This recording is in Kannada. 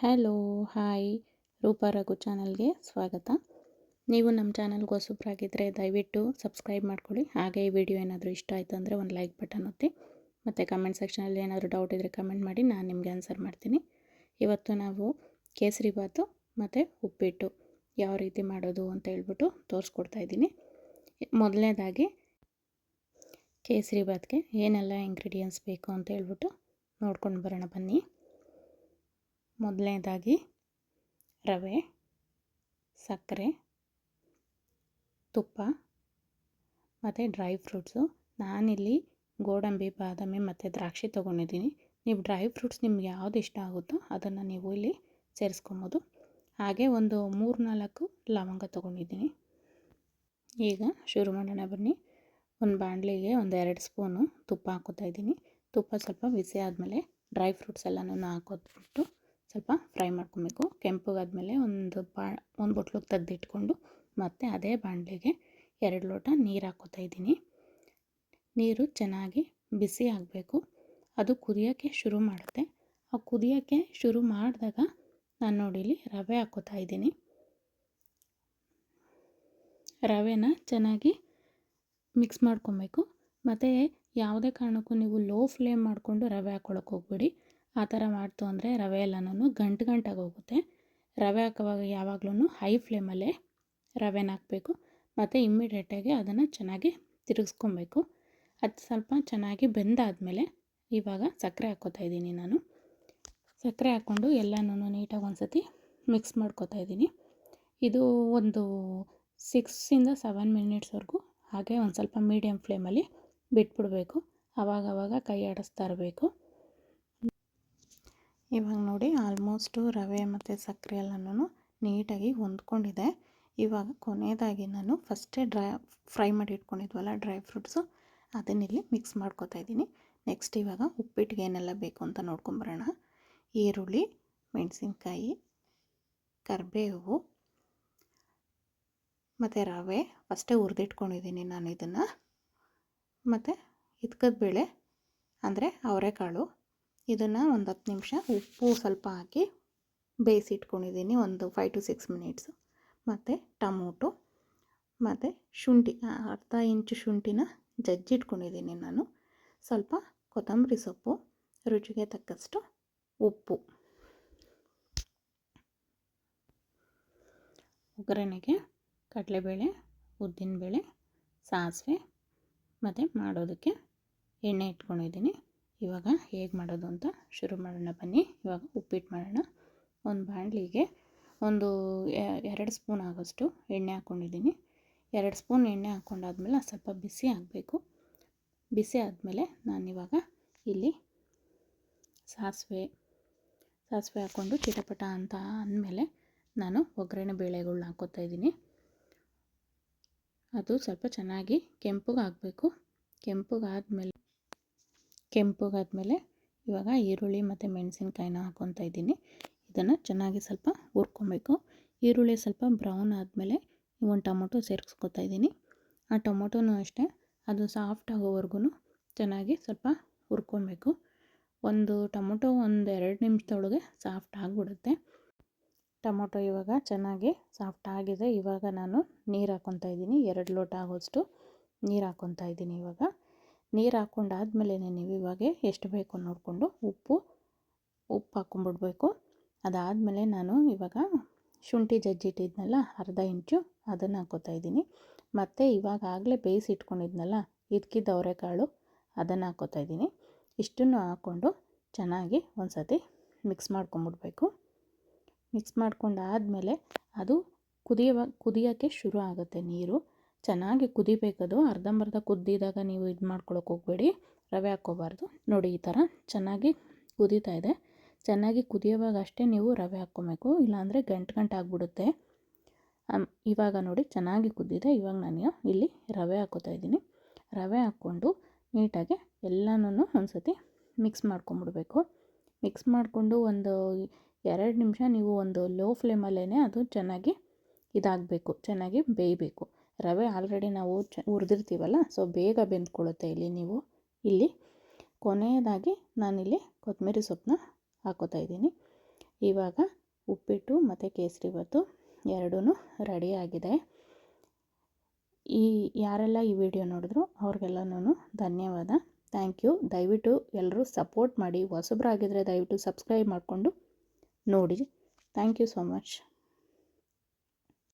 ಹಲೋ ಹಾಯ್ ರೂಪಾ ರಘು ಚಾನಲ್ಗೆ ಸ್ವಾಗತ. ನೀವು ನಮ್ಮ ಚಾನಲ್ಗೆ ಹೊಸಬ್ರಾಗಿದ್ದರೆ ದಯವಿಟ್ಟು ಸಬ್ಸ್ಕ್ರೈಬ್ ಮಾಡ್ಕೊಳ್ಳಿ. ಹಾಗೆ ಈ ವಿಡಿಯೋ ಏನಾದರೂ ಇಷ್ಟ ಆಯಿತು ಅಂದರೆ ಒಂದು ಲೈಕ್ ಬಟನ್ ಒತ್ತಿ. ಮತ್ತು ಕಮೆಂಟ್ ಸೆಕ್ಷನಲ್ಲಿ ಏನಾದರೂ ಡೌಟ್ ಇದ್ದರೆ ಕಮೆಂಟ್ ಮಾಡಿ, ನಾನು ನಿಮಗೆ ಆನ್ಸರ್ ಮಾಡ್ತೀನಿ. ಇವತ್ತು ನಾವು ಕೇಸರಿ ಬಾತು ಮತ್ತು ಉಪ್ಪಿಟ್ಟು ಯಾವ ರೀತಿ ಮಾಡೋದು ಅಂತ ಹೇಳ್ಬಿಟ್ಟು ತೋರಿಸ್ಕೊಡ್ತಾ ಇದ್ದೀನಿ. ಮೊದಲನೇದಾಗಿ ಕೇಸರಿ ಬಾತ್ಗೆ ಏನೆಲ್ಲ ಇಂಗ್ರೀಡಿಯೆಂಟ್ಸ್ ಬೇಕು ಅಂತ ಹೇಳ್ಬಿಟ್ಟು ನೋಡ್ಕೊಂಡು ಬರೋಣ ಬನ್ನಿ. ಮೊದಲನೇದಾಗಿ ರವೆ, ಸಕ್ಕರೆ, ತುಪ್ಪ ಮತ್ತು ಡ್ರೈ ಫ್ರೂಟ್ಸು. ನಾನಿಲ್ಲಿ ಗೋಡಂಬಿ, ಬಾದಾಮಿ ಮತ್ತು ದ್ರಾಕ್ಷಿ ತೊಗೊಂಡಿದ್ದೀನಿ. ನೀವು ಡ್ರೈ ಫ್ರೂಟ್ಸ್ ನಿಮ್ಗೆ ಯಾವ್ದು ಇಷ್ಟ ಆಗುತ್ತೋ ಅದನ್ನು ನೀವು ಇಲ್ಲಿ ಸೇರಿಸ್ಕೊಬೋದು. ಹಾಗೆ ಒಂದು ಮೂರು ನಾಲ್ಕು ಲವಂಗ ತೊಗೊಂಡಿದ್ದೀನಿ. ಈಗ ಶುರು ಮಾಡೋಣ ಬನ್ನಿ. ಒಂದು ಬಾಣಲಿಗೆ ಒಂದು ಎರಡು ಸ್ಪೂನು ತುಪ್ಪ ಹಾಕೋತಾ ಇದ್ದೀನಿ. ತುಪ್ಪ ಸ್ವಲ್ಪ ಬಿಸಿ ಆದಮೇಲೆ ಡ್ರೈ ಫ್ರೂಟ್ಸ್ ಎಲ್ಲನೂ ಹಾಕೋದ್ಬಿಟ್ಟು ಸ್ವಲ್ಪ ಫ್ರೈ ಮಾಡ್ಕೊಬೇಕು. ಕೆಂಪಗಾದ್ಮೇಲೆ ಒಂದು ಬಾ, ಒಂದು ಬೊಟ್ಲಿಗೆ ತೆಗ್ದಿಟ್ಕೊಂಡು ಮತ್ತು ಅದೇ ಬಾಣಲೆಗೆ ಎರಡು ಲೋಟ ನೀರು ಹಾಕೋತಾ ಇದ್ದೀನಿ. ನೀರು ಚೆನ್ನಾಗಿ ಬಿಸಿ ಆಗಬೇಕು. ಅದು ಕುದಿಯೋಕ್ಕೆ ಶುರು ಮಾಡುತ್ತೆ. ಆ ಕುದಿಯೋಕ್ಕೆ ಶುರು ಮಾಡಿದಾಗ ನಾನು ನೋಡಿಲಿ ರವೆ ಹಾಕೋತಾ ಇದ್ದೀನಿ. ರವೆನ ಚೆನ್ನಾಗಿ ಮಿಕ್ಸ್ ಮಾಡ್ಕೊಬೇಕು. ಮತ್ತು ಯಾವುದೇ ಕಾರಣಕ್ಕೂ ನೀವು ಲೋ ಫ್ಲೇಮ್ ಮಾಡಿಕೊಂಡು ರವೆ ಹಾಕ್ಕೊಳಕ್ಕೆ ಹೋಗ್ಬೇಡಿ. ಆ ಥರ ಮಾಡ್ತು ಅಂದರೆ ರವೆ ಎಲ್ಲನೂ ಗಂಟು ಗಂಟಾಗಿ ಹೋಗುತ್ತೆ. ರವೆ ಹಾಕೋವಾಗ ಯಾವಾಗಲೂ ಹೈ ಫ್ಲೇಮಲ್ಲೇ ರವೆನ ಹಾಕಬೇಕು. ಮತ್ತು ಇಮ್ಮಿಡಿಯೇಟಾಗಿ ಅದನ್ನು ಚೆನ್ನಾಗಿ ತಿರುಗಿಸ್ಕೊಬೇಕು. ಅದು ಸ್ವಲ್ಪ ಚೆನ್ನಾಗಿ ಬೆಂದಾದಮೇಲೆ ಇವಾಗ ಸಕ್ಕರೆ ಹಾಕ್ಕೋತಾ ಇದ್ದೀನಿ ನಾನು. ಸಕ್ಕರೆ ಹಾಕ್ಕೊಂಡು ಎಲ್ಲನೂ ನೀಟಾಗಿ ಒಂದು ಸತಿ ಮಿಕ್ಸ್ ಮಾಡ್ಕೋತಾ ಇದ್ದೀನಿ. ಇದು ಒಂದು ಸಿಕ್ಸಿಂದ ಸೆವೆನ್ ಮಿನಿಟ್ಸ್ವರೆಗೂ ಹಾಗೆ ಒಂದು ಸ್ವಲ್ಪ ಮೀಡಿಯಮ್ ಫ್ಲೇಮಲ್ಲಿ ಬಿಟ್ಬಿಡಬೇಕು. ಆವಾಗವಾಗ ಕೈ ಆಡಿಸ್ತಾ ಇರಬೇಕು. ಇವಾಗ ನೋಡಿ ಆಲ್ಮೋಸ್ಟು ರವೆ ಮತ್ತು ಸಕ್ಕರೆ ಎಲ್ಲನೂ ನೀಟಾಗಿ ಹೊಂದ್ಕೊಂಡಿದೆ. ಇವಾಗ ಕೊನೆಯದಾಗಿ ನಾನು ಫಸ್ಟೇ ಡ್ರೈ ಫ್ರೈ ಮಾಡಿ ಇಟ್ಕೊಂಡಿದ್ವಲ್ಲ ಡ್ರೈ ಫ್ರೂಟ್ಸು ಅದನ್ನಿಲ್ಲಿ ಮಿಕ್ಸ್ ಮಾಡ್ಕೊತಾ ಇದ್ದೀನಿ. ನೆಕ್ಸ್ಟ್ ಇವಾಗ ಉಪ್ಪಿಟ್ಟಿಗೆ ಏನೆಲ್ಲ ಬೇಕು ಅಂತ ನೋಡ್ಕೊಂಬರೋಣ. ಈರುಳ್ಳಿ, ಮೆಣಸಿನ್ಕಾಯಿ, ಕರಿಬೇವು, ಮತ್ತು ರವೆ. ಫಸ್ಟೇ ಹುರಿದಿಟ್ಕೊಂಡಿದ್ದೀನಿ ನಾನು ಇದನ್ನು. ಮತ್ತು ಇದ್ಕದ ಬೇಳೆ ಅಂದರೆ ಅವರೆಕಾಳು. ಇದನ್ನು ಒಂದು ಹತ್ತು ನಿಮಿಷ ಉಪ್ಪು ಸ್ವಲ್ಪ ಹಾಕಿ ಬೇಯಿಸಿಟ್ಕೊಂಡಿದ್ದೀನಿ ಒಂದು ಫೈವ್ ಟು ಸಿಕ್ಸ್ ಮಿನಿಟ್ಸು ಮತ್ತು ಟಮೋಟೊ, ಮತ್ತು ಶುಂಠಿ ಅರ್ಧ ಇಂಚು ಶುಂಠಿನ ಜಜ್ಜಿಟ್ಕೊಂಡಿದ್ದೀನಿ ನಾನು. ಸ್ವಲ್ಪ ಕೊತ್ತಂಬರಿ ಸೊಪ್ಪು, ರುಚಿಗೆ ತಕ್ಕಷ್ಟು ಉಪ್ಪು. ಒಗ್ಗರಣೆಗೆ ಕಡಲೆಬೇಳೆ, ಉದ್ದಿನಬೇಳೆ, ಸಾಸಿವೆ, ಮತ್ತು ಮಾಡೋದಕ್ಕೆ ಎಣ್ಣೆ ಇಟ್ಕೊಂಡಿದ್ದೀನಿ. ಇವಾಗ ಹೇಗೆ ಮಾಡೋದು ಅಂತ ಶುರು ಮಾಡೋಣ ಬನ್ನಿ. ಇವಾಗ ಉಪ್ಪಿಟ್ಟು ಮಾಡೋಣ. ಒಂದು ಬಾಣಲಿಗೆ ಒಂದು ಎರಡು ಸ್ಪೂನ್ ಆಗೋಷ್ಟು ಎಣ್ಣೆ ಹಾಕ್ಕೊಂಡಿದ್ದೀನಿ ಎರಡು ಸ್ಪೂನ್ ಎಣ್ಣೆ ಹಾಕ್ಕೊಂಡಾದ್ಮೇಲೆ ಸ್ವಲ್ಪ ಬಿಸಿ ಆಗಬೇಕು. ಬಿಸಿ ಆದಮೇಲೆ ನಾನಿವಾಗ ಇಲ್ಲಿ ಸಾಸಿವೆ ಸಾಸಿವೆ ಹಾಕ್ಕೊಂಡು ಚಿಟಪಟ ಅಂತ ಅಂದಮೇಲೆ ನಾನು ಒಗ್ಗರಣೆ ಬೇಳೆಗಳ್ನ ಹಾಕ್ಕೋತಾ ಇದ್ದೀನಿ. ಅದು ಸ್ವಲ್ಪ ಚೆನ್ನಾಗಿ ಕೆಂಪಗಾಗಬೇಕು. ಕೆಂಪಗಾದ್ಮೇಲೆ ಕೆಂಪಗಾದ್ಮೇಲೆ ಇವಾಗ ಈರುಳ್ಳಿ ಮತ್ತು ಮೆಣಸಿನ್ಕಾಯಿನ ಹಾಕ್ಕೊತಾ ಇದ್ದೀನಿ. ಇದನ್ನು ಚೆನ್ನಾಗಿ ಸ್ವಲ್ಪ ಹುರ್ಕೊಬೇಕು. ಈರುಳ್ಳಿ ಸ್ವಲ್ಪ ಬ್ರೌನ್ ಆದಮೇಲೆ ಒಂದು ಟೊಮೊಟೊ ಸೇರಿಸ್ಕೊತಾ ಇದ್ದೀನಿ. ಆ ಟೊಮೊಟೊನೂ ಅಷ್ಟೇ, ಅದು ಸಾಫ್ಟ್ ಆಗೋವರೆಗೂ ಚೆನ್ನಾಗಿ ಸ್ವಲ್ಪ ಹುರ್ಕೊಬೇಕು. ಒಂದು ಟೊಮೊಟೊ ಒಂದು ಎರಡು ನಿಮಿಷದೊಳಗೆ ಸಾಫ್ಟ್ ಆಗಿಬಿಡುತ್ತೆ. ಟೊಮೊಟೊ ಇವಾಗ ಚೆನ್ನಾಗಿ ಸಾಫ್ಟ್ ಆಗಿದೆ. ಇವಾಗ ನಾನು ನೀರು ಹಾಕ್ಕೊತಾ ಇದ್ದೀನಿ. ಎರಡು ಲೋಟ ಆಗೋಷ್ಟು ನೀರು ಹಾಕ್ಕೊತಾ ಇದ್ದೀನಿ ಇವಾಗ. ನೀರು ಹಾಕ್ಕೊಂಡಾದ್ಮೇಲೆ ನೀವು ಇವಾಗ ಎಷ್ಟು ಬೇಕು ನೋಡಿಕೊಂಡು ಉಪ್ಪು ಉಪ್ಪು ಹಾಕ್ಕೊಂಬಿಡ್ಬೇಕು ಅದಾದಮೇಲೆ ನಾನು ಇವಾಗ ಶುಂಠಿ ಜಜ್ಜಿಟ್ಟಿದ್ನಲ್ಲ, ಅರ್ಧ ಇಂಚು ಅದನ್ನು ಹಾಕೋತಾ ಇದ್ದೀನಿ. ಮತ್ತು ಇವಾಗ ಆಗಲೇ ಬೇಯಿಸಿ ಇಟ್ಕೊಂಡಿದ್ನಲ್ಲ ಇದಕ್ಕಿದ್ದ ಅವರೆಕಾಳು ಅದನ್ನು ಹಾಕೋತಾ ಇದ್ದೀನಿ. ಇಷ್ಟನ್ನು ಹಾಕ್ಕೊಂಡು ಚೆನ್ನಾಗಿ ಒಂದು ಸತಿ ಮಿಕ್ಸ್ ಮಾಡ್ಕೊಂಬಿಡ್ಬೇಕು. ಮಿಕ್ಸ್ ಮಾಡ್ಕೊಂಡಾದಮೇಲೆ ಅದು ಕುದಿಯುವ, ಕುದಿಯೋಕ್ಕೆ ಶುರು ಆಗುತ್ತೆ ನೀರು. ಚೆನ್ನಾಗಿ ಕುದಿಬೇಕದು. ಅರ್ಧಂಬರ್ಧ ಕುದ್ದಿದಾಗ ನೀವು ಇದು ಮಾಡ್ಕೊಳಕ್ಕೆ ಹೋಗಬೇಡಿ. ರವೆ ಹಾಕ್ಕೋಬಾರ್ದು. ನೋಡಿ ಈ ಥರ ಚೆನ್ನಾಗಿ ಕುದೀತಾ ಇದೆ. ಚೆನ್ನಾಗಿ ಕುದಿಯೋವಾಗ ಅಷ್ಟೇ ನೀವು ರವೆ ಹಾಕ್ಕೊಬೇಕು. ಇಲ್ಲಾಂದರೆ ಗಂಟು ಗಂಟು ಆಗಿಬಿಡುತ್ತೆ. ಇವಾಗ ನೋಡಿ ಚೆನ್ನಾಗಿ ಕುದ್ದಿದೆ. ಇವಾಗ ನಾನು ಇಲ್ಲಿ ರವೆ ಹಾಕೋತಾ ಇದ್ದೀನಿ. ರವೆ ಹಾಕ್ಕೊಂಡು ನೀಟಾಗಿ ಎಲ್ಲನೂ ಒಂದು ಸತಿ ಮಿಕ್ಸ್ ಮಾಡ್ಕೊಂಬಿಡ್ಬೇಕು. ಮಿಕ್ಸ್ ಮಾಡಿಕೊಂಡು ಒಂದು ಎರಡು ನಿಮಿಷ ನೀವು ಒಂದು ಲೋ ಫ್ಲೇಮಲ್ಲೇ ಅದು ಚೆನ್ನಾಗಿ ಇದಾಗಬೇಕು. ಚೆನ್ನಾಗಿ ಬೇಯಬೇಕು. ರವೆ ಆಲ್ರೆಡಿ ನಾವು ಚ, ಹುರಿದಿರ್ತೀವಲ್ಲ ಸೊ ಬೇಗ ಬೆಂದ್ಕೊಳ್ಳುತ್ತೆ ಇಲ್ಲಿ ನೀವು. ಇಲ್ಲಿ ಕೊನೆಯದಾಗಿ ನಾನಿಲ್ಲಿ ಕೊತ್ತಂಬರಿ ಸೊಪ್ಪನ್ನ ಹಾಕೋತಾ ಇದ್ದೀನಿ. ಇವಾಗ ಉಪ್ಪಿಟ್ಟು ಮತ್ತು ಕೇಸರಿಬಾತು ಎರಡೂ ರೆಡಿಯಾಗಿದೆ ಈ ಯಾರೆಲ್ಲ ಈ ವಿಡಿಯೋ ನೋಡಿದ್ರು ಅವ್ರಿಗೆಲ್ಲನೂ ಧನ್ಯವಾದ. ಥ್ಯಾಂಕ್ ಯು ದಯವಿಟ್ಟು ಎಲ್ಲರೂ ಸಪೋರ್ಟ್ ಮಾಡಿ. ಹೊಸಬ್ರಾಗಿದ್ದರೆ ದಯವಿಟ್ಟು ಸಬ್ಸ್ಕ್ರೈಬ್ ಮಾಡಿಕೊಂಡು ನೋಡಿ. Thank you so much